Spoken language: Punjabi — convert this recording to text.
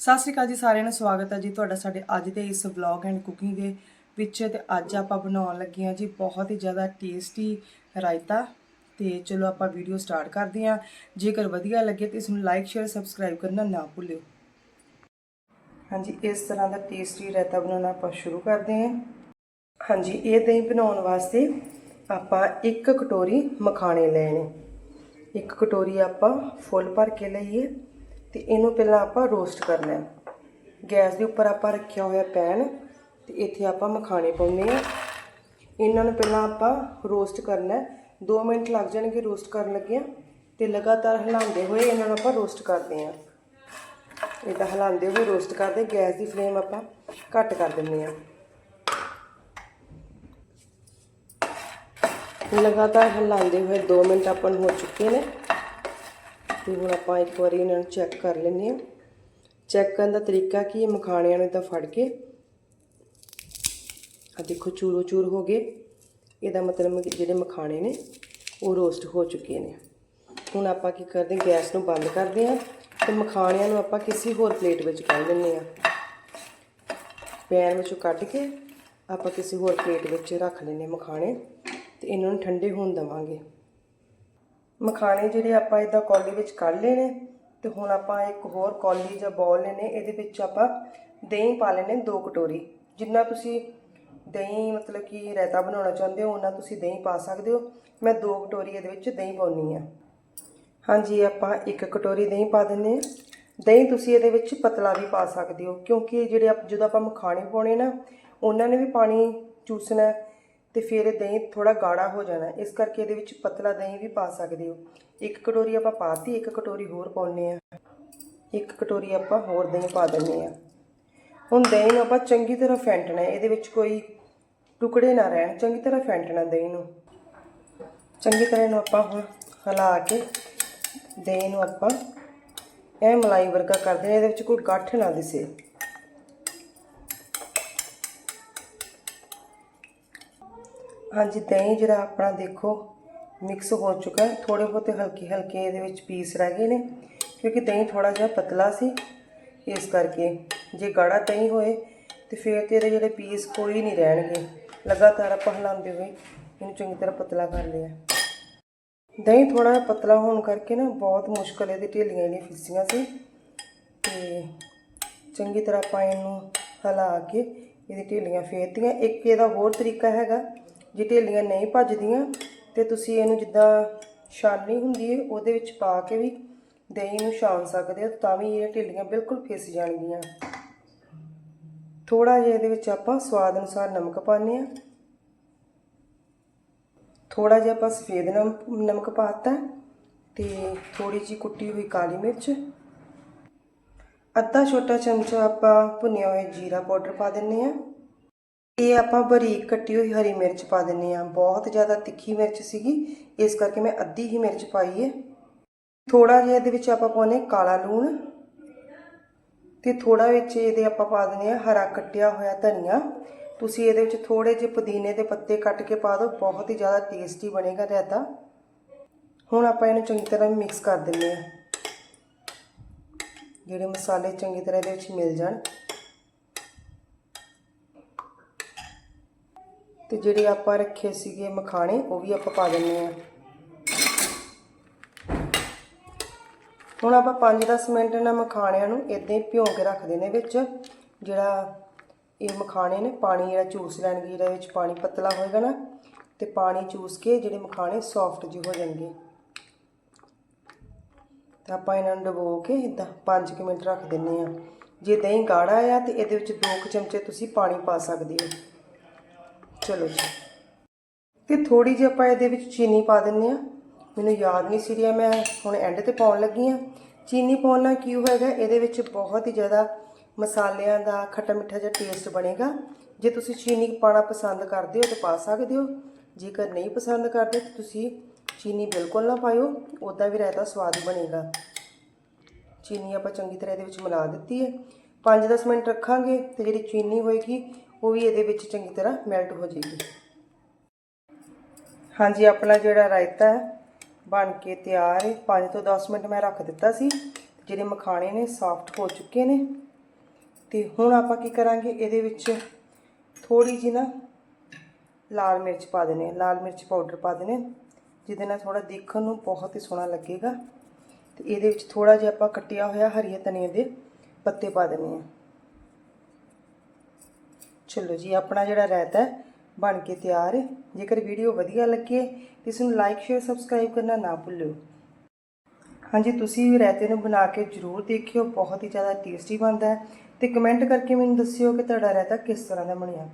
ਸਤਿ ਸ਼੍ਰੀ ਅਕਾਲ ਜੀ ਸਾਰਿਆਂ ਨੂੰ, ਸਵਾਗਤ ਹੈ ਜੀ ਤੁਹਾਡਾ ਸਾਡੇ ਅੱਜ ਦੇ ਇਸ ਵਲੌਗ ਐਂਡ ਕੁਕਿੰਗ ਦੇ ਵਿੱਚ ਤੇ ਅੱਜ ਆਪਾਂ ਬਣਾਉਣ ਲੱਗੇ ਹਾਂ ਜੀ ਬਹੁਤ ਹੀ ਜ਼ਿਆਦਾ ਟੇਸਟੀ ਰਾਇਤਾ ਤੇ ਚਲੋ ਆਪਾਂ ਵੀਡੀਓ ਸਟਾਰਟ ਕਰਦੇ ਹਾਂ। ਜੇਕਰ ਵਧੀਆ ਲੱਗੇ ਤਾਂ ਇਸ ਨੂੰ ਲਾਈਕ ਸ਼ੇਅਰ ਸਬਸਕ੍ਰਾਈਬ ਕਰਨਾ ਨਾ ਭੁੱਲਿਓ। ਹਾਂਜੀ, ਇਸ ਤਰ੍ਹਾਂ ਦਾ ਟੇਸਟੀ ਰਾਇਤਾ ਬਣਾਉਣਾ ਆਪਾਂ ਸ਼ੁਰੂ ਕਰਦੇ ਹਾਂ। ਹਾਂਜੀ, ਇਹ ਦਹੀਂ ਬਣਾਉਣ ਵਾਸਤੇ ਆਪਾਂ ਇੱਕ ਕਟੋਰੀ ਮਖਾਣੇ ਲੈਣੇ। ਇੱਕ ਕਟੋਰੀ ਆਪਾਂ ਫੁੱਲ ਭਰ ਕੇ ਲਈਏ। ਤੇ ਇਹਨੂੰ ਪਹਿਲਾਂ ਆਪਾਂ ਰੋਸਟ ਕਰਨਾ ਹੈ। ਗੈਸ ਦੇ ਉੱਪਰ ਆਪਾਂ ਰੱਖਿਆ ਹੋਇਆ ਪੈਨ ਤੇ ਇੱਥੇ ਆਪਾਂ ਮਖਾਣੇ ਪਾਉਣੇ ਆ ਇਹਨਾਂ ਨੂੰ ਪਹਿਲਾਂ ਆਪਾਂ ਰੋਸਟ ਕਰਨਾ ਹੈ। 2 ਮਿੰਟ ਲੱਗ ਜਾਣਗੇ ਰੋਸਟ ਕਰਨ ਲੱਗਿਆ ਤੇ ਲਗਾਤਾਰ ਹਿਲਾਉਂਦੇ ਹੋਏ ਇਹਨਾਂ ਨੂੰ ਆਪਾਂ ਰੋਸਟ ਕਰਦੇ ਆ ਇਹਦਾ ਹਿਲਾਉਂਦੇ ਹੋਏ ਰੋਸਟ ਕਰਦੇ ਗੈਸ ਦੀ ਫਲੇਮ ਆਪਾਂ ਘੱਟ ਕਰ ਦਿੰਦੇ ਆ ਲਗਾਤਾਰ ਹਿਲਾਉਂਦੇ ਹੋਏ 2 ਮਿੰਟ ਆਪਾਂ ਨੂੰ ਹੋ ਚੁੱਕੇ ਨੇ। ਤੇ ਹੁਣ ਆਪਾਂ ਇੱਕ ਵਾਰੀ ਇਹਨਾਂ ਨੂੰ ਚੈੱਕ ਕਰ ਲੈਂਦੇ ਹਾਂ। ਚੈੱਕ ਕਰਨ ਦਾ ਤਰੀਕਾ ਕੀ ਹੈ? ਮਖਾਣਿਆਂ ਨੂੰ ਇਦਾਂ ਫੜ ਕੇ। ਆ ਦੇਖੋ, ਚੂਰੋ ਚੂਰ ਹੋ ਗਏ। ਇਹਦਾ ਮਤਲਬ ਜਿਹੜੇ ਮਖਾਣੇ ਨੇ, ਉਹ ਰੋਸਟ ਹੋ ਚੁੱਕੇ ਨੇ। ਹੁਣ ਆਪਾਂ ਕੀ ਕਰਦੇ ਗੈਸ ਨੂੰ ਬੰਦ ਕਰਦੇ ਹਾਂ ਤੇ ਮਖਾਣਿਆਂ ਨੂੰ ਆਪਾਂ ਕਿਸੇ ਹੋਰ ਪਲੇਟ ਵਿੱਚ ਕੱਢ ਲੈਂਦੇ ਹਾਂ। ਪੈਨ ਵਿੱਚੋਂ ਕੱਢ ਕੇ ਆਪਾਂ ਕਿਸੇ ਹੋਰ ਪਲੇਟ ਵਿੱਚ ਰੱਖ ਲੈਂਦੇ ਹਾਂ ਮਖਾਣੇ ਤੇ ਇਹਨਾਂ ਨੂੰ ਠੰਡੇ ਹੋਣ ਦੇਵਾਂਗੇ। ਮਖਾਣੇ ਜਿਹੜੇ ਆਪਾਂ ਇਦਾਂ ਕੌਲੀ ਵਿੱਚ ਕੱਢ ਲਏ ਨੇ ਤੇ ਹੁਣ ਆਪਾਂ ਇੱਕ ਹੋਰ ਕੌਲੀ ਜਾਂ ਬੌਲ ਲੈਣੇ ਇਹਦੇ ਵਿੱਚ ਆਪਾਂ ਦਹੀਂ ਪਾ ਲੈਣੇ ਦੋ ਕਟੋਰੀ। ਜਿੰਨਾ ਤੁਸੀਂ ਦਹੀਂ ਮਤਲਬ ਕਿ ਰਾਇਤਾ ਬਣਾਉਣਾ ਚਾਹੁੰਦੇ ਹੋ ਉਹਨਾਂ ਤੁਸੀਂ ਦਹੀਂ ਪਾ ਸਕਦੇ ਹੋ। ਮੈਂ ਦੋ ਕਟੋਰੀ ਇਹਦੇ ਵਿੱਚ ਦਹੀਂ ਪਾਉਣੀ ਆ ਹਾਂਜੀ, ਆਪਾਂ ਇੱਕ ਕਟੋਰੀ ਦਹੀਂ ਪਾ ਦਿੰਨੇ ਆ ਦਹੀਂ ਤੁਸੀਂ ਇਹਦੇ ਵਿੱਚ ਪਤਲਾ ਵੀ ਪਾ ਸਕਦੇ ਹੋ, ਕਿਉਂਕਿ ਜਿਹੜੇ ਆਪ- ਜਦੋਂ ਆਪਾਂ ਮਖਾਣੇ ਪਾਉਣੇ ਨਾ, ਉਹਨਾਂ ਨੇ ਵੀ ਪਾਣੀ ਚੂਸਣਾ ਤੇ ਫਿਰ ਇਹ ਦਹੀਂ ਥੋੜਾ ਗਾੜਾ ਹੋ ਜਾਣਾ ਇਸ ਕਰਕੇ ਇਹਦੇ ਵਿੱਚ ਪਤਲਾ ਦਹੀਂ ਵੀ ਪਾ ਸਕਦੇ ਹੋ। ਇੱਕ ਕਟੋਰੀ ਆਪਾਂ ਪਾਤੀ, ਇੱਕ ਕਟੋਰੀ ਹੋਰ ਪਾਉਣੇ ਆ ਇੱਕ ਕਟੋਰੀ ਆਪਾਂ ਹੋਰ ਦਹੀਂ ਪਾ ਦਿੰਨੇ ਆ ਹੁਣ ਦਹੀਂ ਨੂੰ ਆਪਾਂ ਚੰਗੀ ਤਰ੍ਹਾਂ ਫੈਂਟਣਾ ਹੈ। ਇਹਦੇ ਵਿੱਚ ਕੋਈ ਟੁਕੜੇ ਨਾ ਰਹਿਣ, ਚੰਗੀ ਤਰ੍ਹਾਂ ਫੈਂਟਣਾ ਦਹੀਂ ਨੂੰ। ਚੰਗੀ ਤਰ੍ਹਾਂ ਇਹਨੂੰ ਆਪਾਂ ਹੁਣ ਹਿਲਾ ਕੇ ਦਹੀਂ ਨੂੰ ਆਪਾਂ ਇਹ ਮਲਾਈ ਵਰਗਾ ਕਰਦੇ ਨੇ ਇਹਦੇ ਵਿੱਚ ਕੋਈ ਗੱਠ ਨਾ ਦਿਸੇ। ਹਾਂਜੀ, ਦਹੀਂ ਜਿਹੜਾ ਆਪਣਾ ਦੇਖੋ ਮਿਕਸ ਹੋ ਚੁੱਕਾ ਹੈ। ਥੋੜੇ ਬਹੁਤੇ ਹਲਕੇ ਹਲਕੇ ਇਹਦੇ ਵਿੱਚ ਪੀਸ ਰਹਿ ਗਏ ਨੇ, ਕਿਉਂਕਿ ਦਹੀਂ ਥੋੜਾ ਜਿਹਾ ਪਤਲਾ ਸੀ ਇਸ ਕਰਕੇ। ਜੇ ਗਾੜਾ ਦਹੀਂ ਹੋਏ, ਤੇ ਫਿਰ ਤੇ ਇਹਦੇ ਜਿਹੜੇ ਪੀਸ ਕੋਈ ਨਹੀਂ ਰਹਿਣਗੇ। ਲਗਾਤਾਰ ਆਪਾਂ ਹਿਲਾਉਂਦੇ ਹੋਏ ਇਹਨੂੰ ਚੰਗੀ ਤਰ੍ਹਾਂ ਪਤਲਾ ਕਰ ਲਿਆ। ਦਹੀਂ ਥੋੜਾ ਜਿਹਾ ਪਤਲਾ ਹੋਣ ਕਰਕੇ ਨਾ ਬਹੁਤ ਮੁਸ਼ਕਲ ਇਹਦੇ ਢੇਲੀਆਂ ਜਿਹੜੀਆਂ ਫਿਸੀਆਂ ਸੀ। ਤੇ ਚੰਗੀ ਤਰ੍ਹਾਂ ਆਪਾਂ ਇਹਨੂੰ ਹਿਲਾ ਕੇ ਇਹਦੀ ਢੇਲੀਆਂ ਫੇਰਤੀਆਂ। ਇੱਕ ਇਹਦਾ ਹੋਰ ਤਰੀਕਾ ਹੈਗਾ ਜੇ ਢੇਲੀਆਂ ਨਹੀਂ ਭੱਜਦੀਆਂ ਤੇ ਤੁਸੀਂ ਇਹਨੂੰ ਜਿੱਦਾਂ ਛਾਨਣੀ ਹੁੰਦੀ ਹੈ ਉਹਦੇ ਵਿੱਚ ਪਾ ਕੇ ਵੀ ਦਹੀਂ ਨੂੰ ਛਾਣ ਸਕਦੇ ਹੋ, ਤਾਂ ਵੀ ਇਹ ਢੇਲੀਆਂ ਬਿਲਕੁਲ ਫਿਸ ਜਾਣਗੀਆਂ। ਥੋੜਾ ਜਿਹਾ ਇਹਦੇ ਵਿੱਚ ਆਪਾਂ ਸਵਾਦ ਅਨੁਸਾਰ ਨਮਕ ਪਾਉਂਦੇ ਆ ਥੋੜਾ ਜਿਹਾ ਆਪਾਂ ਸਫੇਦ ਨਮਕ ਨਮਕ ਪਾਤਾ ਤੇ ਥੋੜੀ ਜੀ ਕੁੱਟੀ ਹੋਈ ਕਾਲੀ ਮਿਰਚ। ਅੱਧਾ ਛੋਟਾ ਚਮਚਾ ਆਪਾਂ ਭੁੰਨਿਆ ਹੋਇਆ ਜੀਰਾ ਪਾਊਡਰ ਪਾ ਦਿੰਨੇ ਆ ਇਹ ਆਪਾਂ ਬਰੀਕ ਕੱਟੀ ਹੋਈ ਹਰੀ ਮਿਰਚ ਪਾ ਦਿੰਨੇ ਆ ਬਹੁਤ ਜ਼ਿਆਦਾ ਤਿੱਖੀ ਮਿਰਚ ਸੀਗੀ। ਇਸ ਕਰਕੇ ਮੈਂ ਅੱਧੀ ਹੀ ਮਿਰਚ ਪਾਈ ਹੈ। ਥੋੜਾ ਜਿਹਾ ਇਹਦੇ ਵਿੱਚ ਆਪਾਂ ਪਾਉਨੇ ਕਾਲਾ ਲੂਣ ਤੇ ਥੋੜਾ ਵਿੱਚ ਇਹਦੇ ਆਪਾਂ ਪਾ ਦਿੰਨੇ ਆ ਹਰਾ ਕੱਟਿਆ ਹੋਇਆ ਧਨੀਆ। ਤੁਸੀਂ ਇਹਦੇ ਵਿੱਚ ਥੋੜੇ ਜਿਹੇ ਪੁਦੀਨੇ ਦੇ ਪੱਤੇ ਕੱਟ ਕੇ ਪਾ ਦਿਓ। ਬਹੁਤ ਹੀ ਜ਼ਿਆਦਾ ਟੇਸਟੀ ਬਣੇਗਾ ਰਾਇਤਾ ਹੁਣ ਆਪਾਂ ਇਹਨੂੰ ਚੰਗੀ ਤਰ੍ਹਾਂ ਮਿਕਸ ਕਰ ਦਿੰਨੇ ਆ ਜਿਹੜੇ ਮਸਾਲੇ ਚੰਗੀ ਤਰ੍ਹਾਂ ਇਹਦੇ ਵਿੱਚ ਮਿਲ ਜਾਣ। ਤੇ ਜਿਹੜੇ ਆਪਾਂ ਰੱਖੇ ਸੀਗੇ ਮਖਾਣੇ, ਉਹ ਵੀ ਆਪਾਂ ਪਾ ਦਿੰਨੇ ਆ ਹੁਣ ਆਪਾਂ 5-10 ਮਿੰਟ ਇਹਨਾਂ ਮਖਾਣਿਆਂ ਨੂੰ ਇਦਾਂ ਹੀ ਭਿਉਂ ਕੇ ਰੱਖ ਦੇਣੇ ਵਿੱਚ, ਜਿਹੜਾ ਇਹ ਮਖਾਣੇ ਨੇ, ਪਾਣੀ ਜਿਹੜਾ ਚੂਸ ਲੈਣਗੇ ਜਿਹੜਾ ਵਿੱਚ ਪਾਣੀ ਪਤਲਾ ਹੋਏਗਾ ਨਾ, ਤੇ ਪਾਣੀ ਚੂਸ ਕੇ ਜਿਹੜੇ ਮਖਾਣੇ ਸੌਫਟ ਜਿਹੇ ਹੋ ਜਾਣਗੇ। ਤਾਂ ਆਪਾਂ ਇਹਨਾਂ ਨੂੰ ਡਬੋ ਕੇ ਇਦਾਂ 5 ਮਿੰਟ ਰੱਖ ਦਿੰਨੇ ਆ ਜੇ ਦਹੀਂ ਗਾੜਾ ਆ ਤੇ ਇਹਦੇ ਵਿੱਚ 2 ਚਮਚੇ ਤੁਸੀਂ ਪਾਣੀ ਪਾ ਸਕਦੇ ਹੋ। ਚਲੋ ਜੀ। ਤੇ ਥੋੜੀ ਜਿਹੀ ਆਪਾਂ ਇਹਦੇ ਵਿੱਚ ਚੀਨੀ ਪਾ ਦਿੰਨੇ ਆ ਮੈਨੂੰ ਯਾਦ ਨਹੀਂ ਸੀ ਰਿਹਾ, ਮੈਂ ਹੁਣ ਐਂਡ ਤੇ ਪਾਉਣ ਲੱਗੀ ਆ ਚੀਨੀ ਪਾਉਣ ਨਾਲ ਕੀ ਹੋਏਗਾ, ਇਹਦੇ ਵਿੱਚ ਬਹੁਤ ਹੀ ਜ਼ਿਆਦਾ ਮਸਾਲਿਆਂ ਦਾ ਖੱਟਾ ਮਿੱਠਾ ਜਿਹਾ ਟੇਸਟ ਬਣੇਗਾ। ਜੇ ਤੁਸੀਂ ਚੀਨੀ ਪਾਣਾ ਪਸੰਦ ਕਰਦੇ ਹੋ ਤਾਂ ਪਾ ਸਕਦੇ ਹੋ। ਜੇਕਰ ਨਹੀਂ ਪਸੰਦ ਕਰਦੇ ਤਾਂ ਤੁਸੀਂ ਚੀਨੀ ਬਿਲਕੁਲ ਨਾ ਪਾਇਓ ਉਦਾਂ ਵੀ ਰਾਇਤਾ ਸਵਾਦ ਬਣੇਗਾ। ਚੀਨੀ ਆਪਾਂ ਚੰਗੀ ਤਰ੍ਹਾਂ ਇਹਦੇ ਵਿੱਚ ਮਿਲਾ ਦਿੱਤੀ ਹੈ। 5-10 ਮਿੰਟ ਰੱਖਾਂਗੇ ਤੇ ਜਿਹੜੀ ਚੀਨੀ ਹੋਏਗੀ ਉਹ ਵੀ ਇਹਦੇ ਵਿੱਚ ਚੰਗੀ ਤਰ੍ਹਾਂ ਮੈਲਟ ਹੋ ਜਾਏਗੀ। ਹਾਂਜੀ, ਆਪਣਾ ਜਿਹੜਾ ਰਾਇਤਾ ਹੈ ਬਣ ਕੇ ਤਿਆਰ ਹੈ 5 ਤੋਂ 10 ਮਿੰਟ ਮੈਂ ਰੱਖ ਦਿੱਤਾ ਸੀ। ਜਿਹੜੇ ਮਖਾਣੇ ਨੇ ਸਾਫਟ ਹੋ ਚੁੱਕੇ ਨੇ। ਤੇ ਹੁਣ ਆਪਾਂ ਕੀ ਕਰਾਂਗੇ, ਇਹਦੇ ਵਿੱਚ ਥੋੜੀ ਜੀ ਨਾ ਲਾਲ ਮਿਰਚ ਪਾ ਦੇਣੇ ਲਾਲ ਮਿਰਚ ਪਾਊਡਰ ਪਾ ਦੇਣੇ ਜਿਹਦੇ ਨਾਲ ਥੋੜਾ ਦੇਖਣ ਨੂੰ ਬਹੁਤ ਹੀ ਸੋਹਣਾ ਲੱਗੇਗਾ। ਤੇ ਇਹਦੇ ਵਿੱਚ ਥੋੜਾ ਜਿਹਾ ਆਪਾਂ ਕੱਟਿਆ ਹੋਇਆ ਹਰੀਏ ਧਨੀਏ ਦੇ ਪੱਤੇ ਪਾ ਦੇਣੇ ਆ। ਚਲੋ ਜੀ, ਆਪਣਾ ਜਿਹੜਾ ਰਾਇਤਾ ਹੈ ਬਣ ਕੇ ਤਿਆਰ ਹੈ। ਜੇਕਰ ਵੀਡੀਓ ਵਧੀਆ ਲੱਗੇ ਤੇ ਇਸ ਨੂੰ ਲਾਈਕ ਸ਼ੇਅਰ ਸਬਸਕ੍ਰਾਈਬ ਕਰਨਾ ਨਾ ਭੁੱਲਿਓ। ਹਾਂਜੀ, ਤੁਸੀਂ ਵੀ ਰਾਇਤੇ ਨੂੰ ਬਣਾ ਕੇ ਜ਼ਰੂਰ ਦੇਖਿਓ, ਬਹੁਤ ਹੀ ਜ਼ਿਆਦਾ ਟੇਸਟੀ ਬਣਦਾ ਹੈ। ਤੇ ਕਮੈਂਟ ਕਰਕੇ ਮੈਨੂੰ ਦੱਸਿਓ ਕਿ ਤੁਹਾਡਾ ਰਾਇਤਾ ਕਿਸ ਤਰ੍ਹਾਂ ਦਾ ਬਣਿਆ।